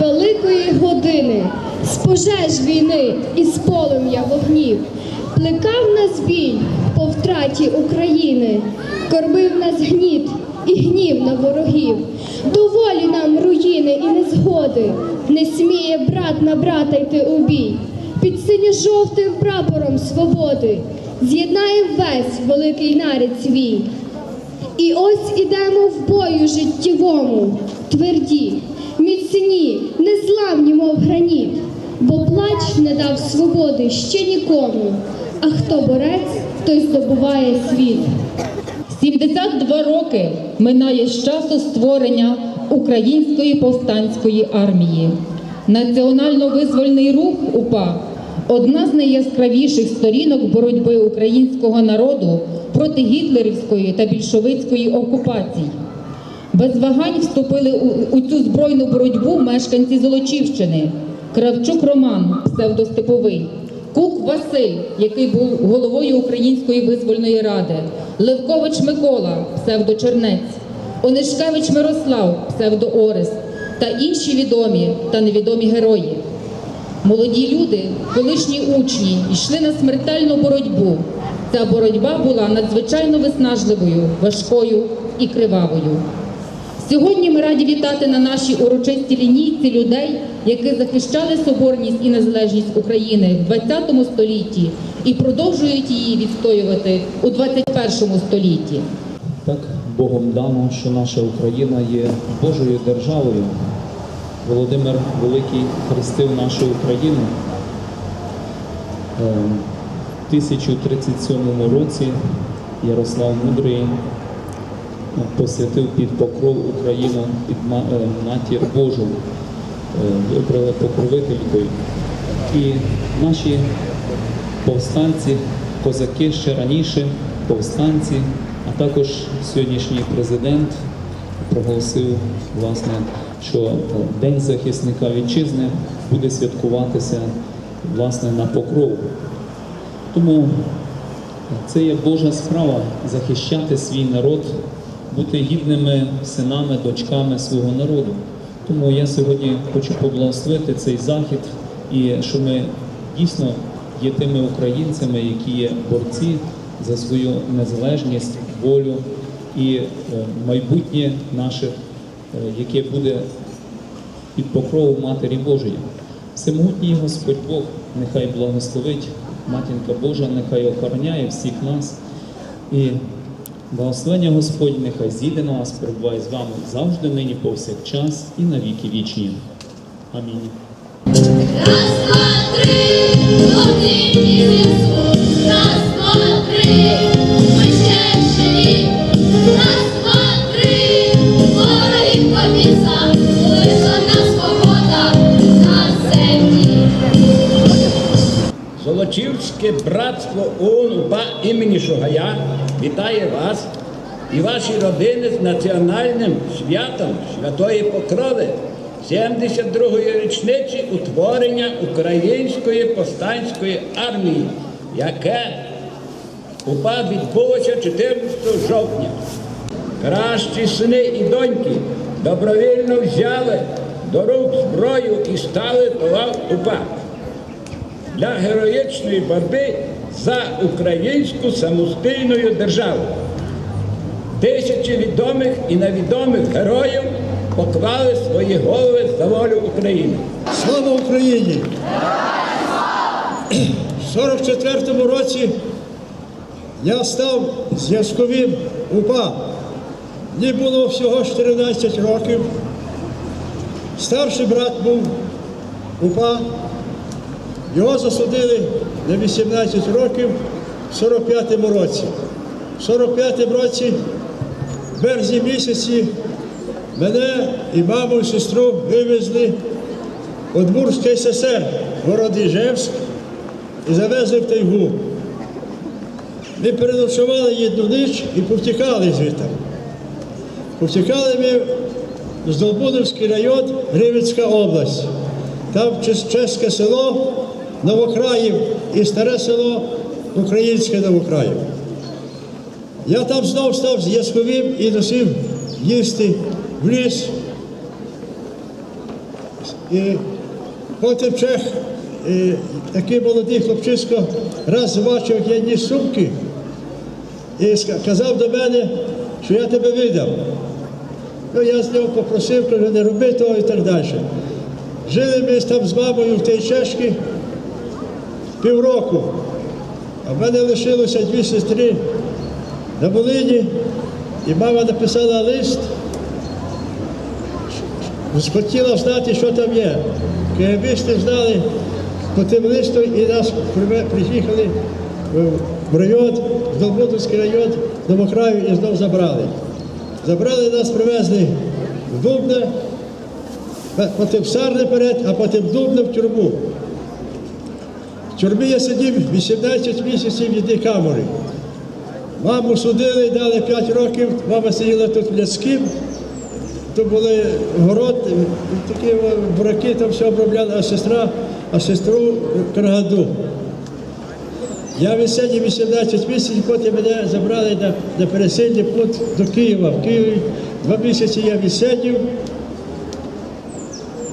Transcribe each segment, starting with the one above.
великої години, з пожеж війни і з полум'я вогнів, плекав нас бій по втраті України, кормив нас гніт і гнів на ворогів. Доволі нам руїни і незгоди, не сміє брат на брата йти у бій. Під синьо-жовтим прапором свободи з'єднаєм весь великий нарід свій. І ось ідемо в бою життєвому, тверді, міцні, незламні, мов граніт, бо плач не дав свободи ще нікому, а хто борець, той здобуває світ. 72 роки минає з часу створення Української повстанської армії. Національно-визвольний рух УПА одна з найяскравіших сторінок боротьби українського народу проти гітлерівської та більшовицької окупацій. Без вагань вступили у, цю збройну боротьбу мешканці Золочівщини. Кравчук Роман, псевдостеповий, Кук Василь, який був головою Української визвольної ради, Левкович Микола, псевдочернець, Онишкевич Мирослав, псевдоорес та інші відомі та невідомі герої. Молоді люди, колишні учні, йшли на смертельну боротьбу. Ця боротьба була надзвичайно виснажливою, важкою і кривавою. Сьогодні ми раді вітати на нашій урочистій лінійці людей, які захищали соборність і незалежність України в 20 столітті і продовжують її відстоювати у 21 столітті. Так Богом дано, що наша Україна є Божою державою. Володимир Великий хрестив нашу Україну. Е, В 1037 році Ярослав Мудрий посвятив під покров Україну під е, матір Божу, е, вибрали покровителькою. І наші повстанці, козаки ще раніше, повстанці, а також сьогоднішній президент проголосив, власне, що е, День захисника вітчизни буде святкуватися власне на покрову. Тому це є Божа справа захищати свій народ, бути гідними синами, дочками свого народу. Тому я сьогодні хочу поблагословити цей захід і що ми дійсно є тими українцями, які є борці за свою незалежність, волю і е, майбутнє наше, е, яке буде під покровом Матері Божої. Всемогутній Господь Бог нехай благословить Матінка Божа, нехай охороняє всіх нас. І благословення Господь нехай зійде на вас, перебуває з вами завжди, нині, повсякчас і на віки вічні. Амінь. Раз, два, три, один Ісус. Раз, два, три, ми ще живі. Лише на свобода на землі. Золочівське братство ОУН імені Шугая вітає вас і ваші родини з національним святом Святої Покрови 72-ї річниці утворення Української повстанської армії, яке УПА відбулося 14 жовтня. Кращі сини і доньки добровільно взяли до рук зброю і стали до УПА для героїчної боротьби за українську самостійну державу. Тисячі відомих і невідомих героїв поклали свої голови за волю України. Слава Україні! В 44-му році я став зв'язковим УПА. Мені було всього 14 років. Старший брат був УПА. Його засудили на 18 років в 45-му році. В 45-му році, в березні місяці, мене і маму, і сестру вивезли Удмурський СССР, город Іжевськ, і завезли в тайгу. Ми переночували одну ніч і повтікали звідти. Повтікали ми в Здолбунівський район, Гривицька область. Там чес- чеське село Новокраїв і старе село Українське Новокраїв. Я там знов став зв'язковим і носив їсти в ліс, І потім чех, і такий молодий хлопчисько, раз бачив, як я ніс сумки, і ска- казав до мене, що я тебе видав. Ну, я з нього попросив, кажу, не роби того і так далі. Жили ми там з мамою в тій чешці півроку. А в мене лишилося дві сестри на Волині, і мама написала лист, хотіла знати, що там є. Києвісти знали по тим листу і нас приїхали в район, в Долбутинський район, до краю і знов забрали. Забрали нас, привезли в Дубне, потім в Сарне перед, а потім в Дубне в тюрму. В тюрмі я сидів 18 місяців в камері. Маму судили, дали 5 років, мама сиділа тут в Ляцькім, то були город, такі бураки, там все обробляли, а сестра, а сестру в Каргаду. Я відсидів 18 місяців, потім мене забрали на, на пересильний пункт до Києва. В Києві два місяці я відсидів.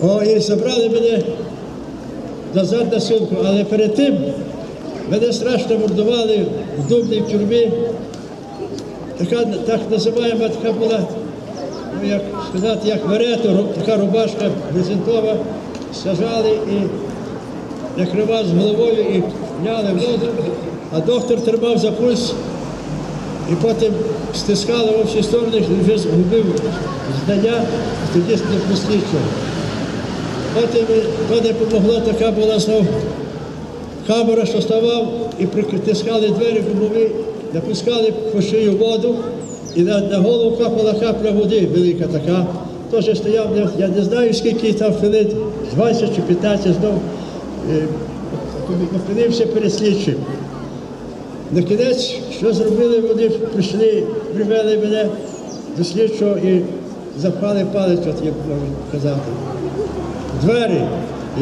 О, і забрали мене назад на силку, але перед тим мене страшно мордували в Дубній тюрмі. Така так називаємо, така була, ну як сказати, як верето, така рубашка брезентова, сажали і накривав з головою і вняли воду, а доктор тримав за пульс і потім стискали в всі сторони, вже згубив знання, тоді не послідчого. Не помогло, така була знов камера, що ставав, і притискали двері гумові, напускали по шию воду, і на, на голову капала капля води велика така. Теж стояв, я- я не знаю, скільки там хвилин, 20 чи 15 знов е, опинився перед слідчим. На кінець, що зробили, вони прийшли, привели мене до слідчого і запхали палець, от я можу казати двері.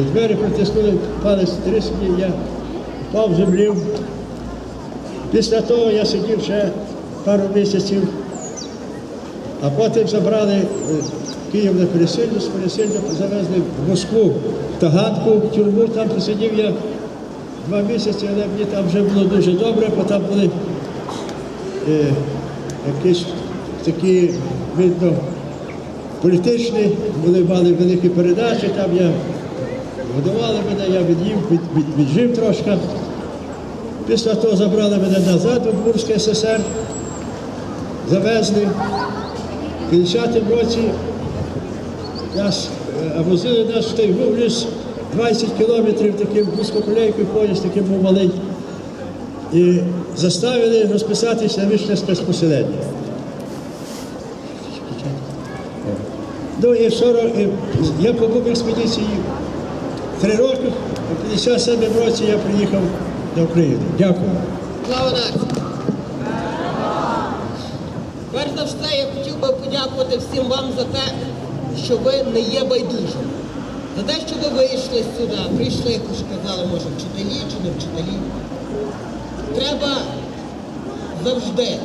І двері притиснули палець тріски, я впав землю. Після того я сидів ще пару місяців, а потім забрали е, Київ на пересильну, з пересильну завезли в Москву, в Таганку, в тюрму, там посидів я два місяці, але мені там вже було дуже добре, бо там були е, якісь такі, видно, політичні, вони мали великі передачі, там я годували мене, я від'їв, від, від, віджив трошки. Після того забрали мене назад в Бурський СССР, завезли. В 50-му році нас е, возили нас в той Губліс 20 кілометрів таким вузькоколейкою поїзд, таким був малий. І заставили розписатися на вічне спецпоселення. Ну і в 40, я побув в експедиції три роки, у 57 році я приїхав до України. Дякую. Слава нації! Перш за все, я хотів би подякувати всім вам за те, що ви не є байдужим. За те, що ви вийшли сюди, прийшли, як вже казали, може, вчителі чи не вчителі. Треба завжди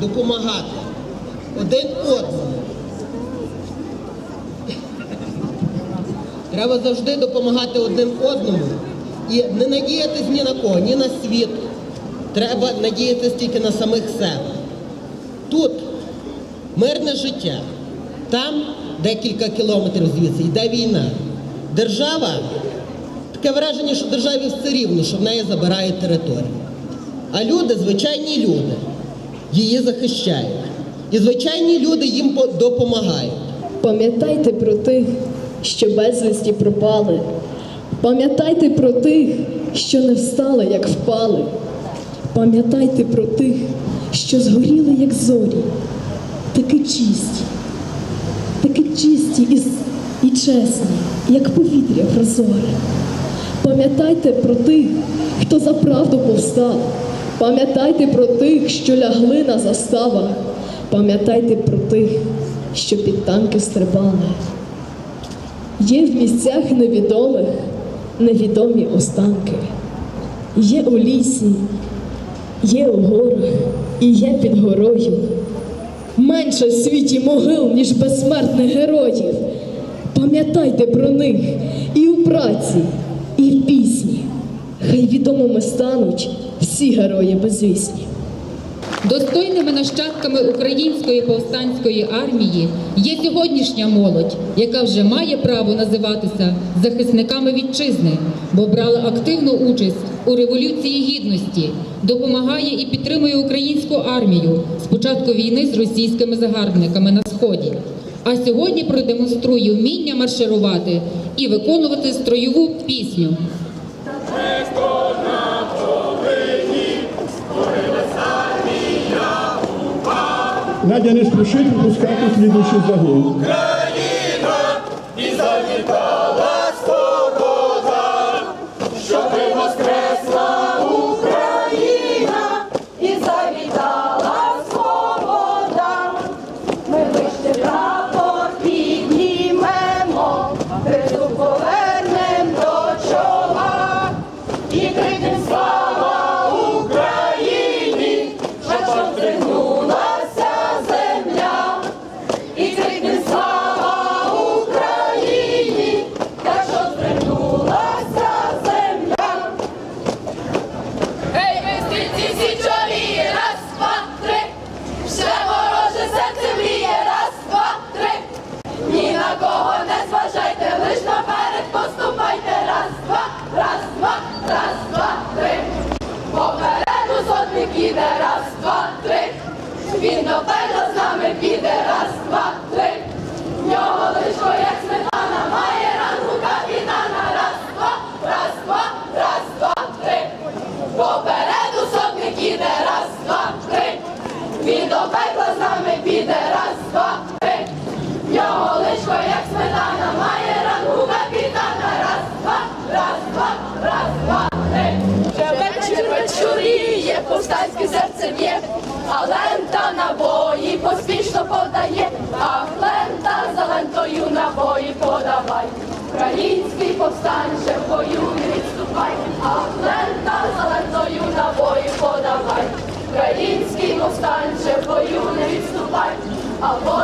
допомагати один одному. Треба завжди допомагати один одному і не надіятись ні на кого, ні на світ. Треба надіятись тільки на самих себе. Тут мирне життя, там декілька кілометрів звідси йде війна. Держава, таке враження, що державі все рівно, що в неї забирають територію. А люди, звичайні люди, її захищають. І звичайні люди їм допомагають. Пам'ятайте про тих, що безвісті пропали. Пам'ятайте про тих, що не встали, як впали. Пам'ятайте про тих, що згоріли, як зорі, такі чисті, такі чисті і, і чесні, як повітря прозоре. Пам'ятайте про тих, хто за правду повстав. Пам'ятайте про тих, що лягли на заставах. Пам'ятайте про тих, що під танки стрибали. Є в місцях невідомих невідомі останки, є у лісі, є у горах і є під горою. Менше в світі могил, ніж безсмертних героїв. Пам'ятайте про них і у праці, і в пісні. Хай відомими стануть всі герої безвісні. Достойними нащадками української повстанської армії є сьогоднішня молодь, яка вже має право називатися захисниками вітчизни, бо брала активну участь у революції гідності, допомагає і підтримує українську армію з початку війни з російськими загарбниками на сході. А сьогодні продемонструє вміння марширувати і виконувати строєву пісню. Надя не спешит выпускать следующий загон. Easy is Він до пекла з нами піде, раз, два, три. В нього личко, як сметана, має рангу капітана, раз, два, раз, два, раз, два, три. Вже вечір вечоріє, повстанське серце б'є, а лента набої поспішно подає, а лента за лентою набої подавай. Український повстанче в бою не відступай, а лента за лентою набої подавай. Український повстань, ще в бою не відступай. Або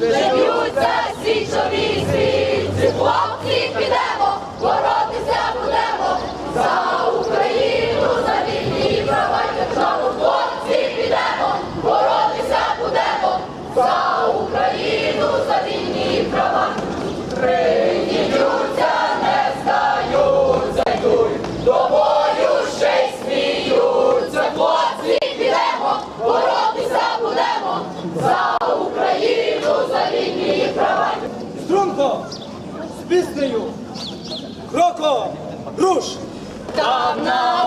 Yes. піснею. Кроком руш! Там на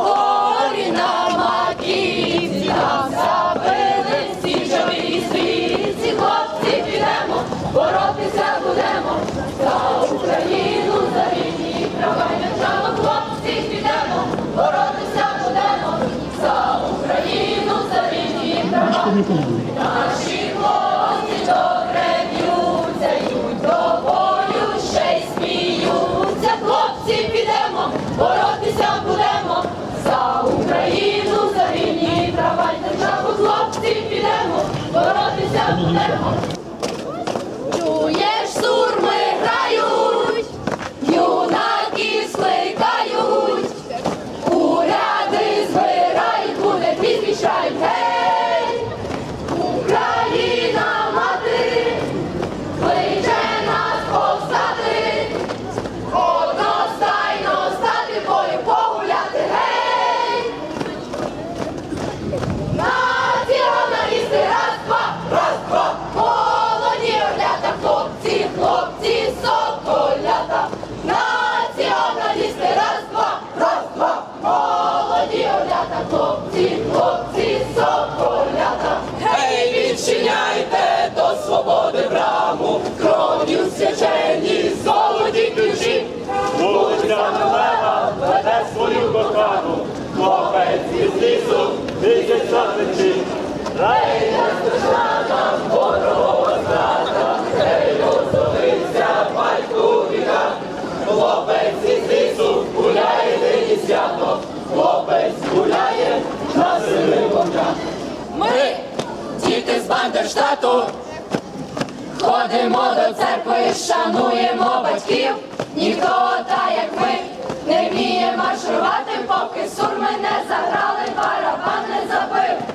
боротися будемо. За Україну, за вільні права й. Хлопці, підемо, боротися будемо. Лісу, тисяча мечі. Рей, не страшна нам ворогова зрада, Гей, розовився батьку віка. Хлопець гуляє нині хлопець гуляє на сивих. Ми, діти з Бандерштату, Ходимо до церкви, шануємо батьків, ніхто співати, поки сурми не заграли, барабан не забив.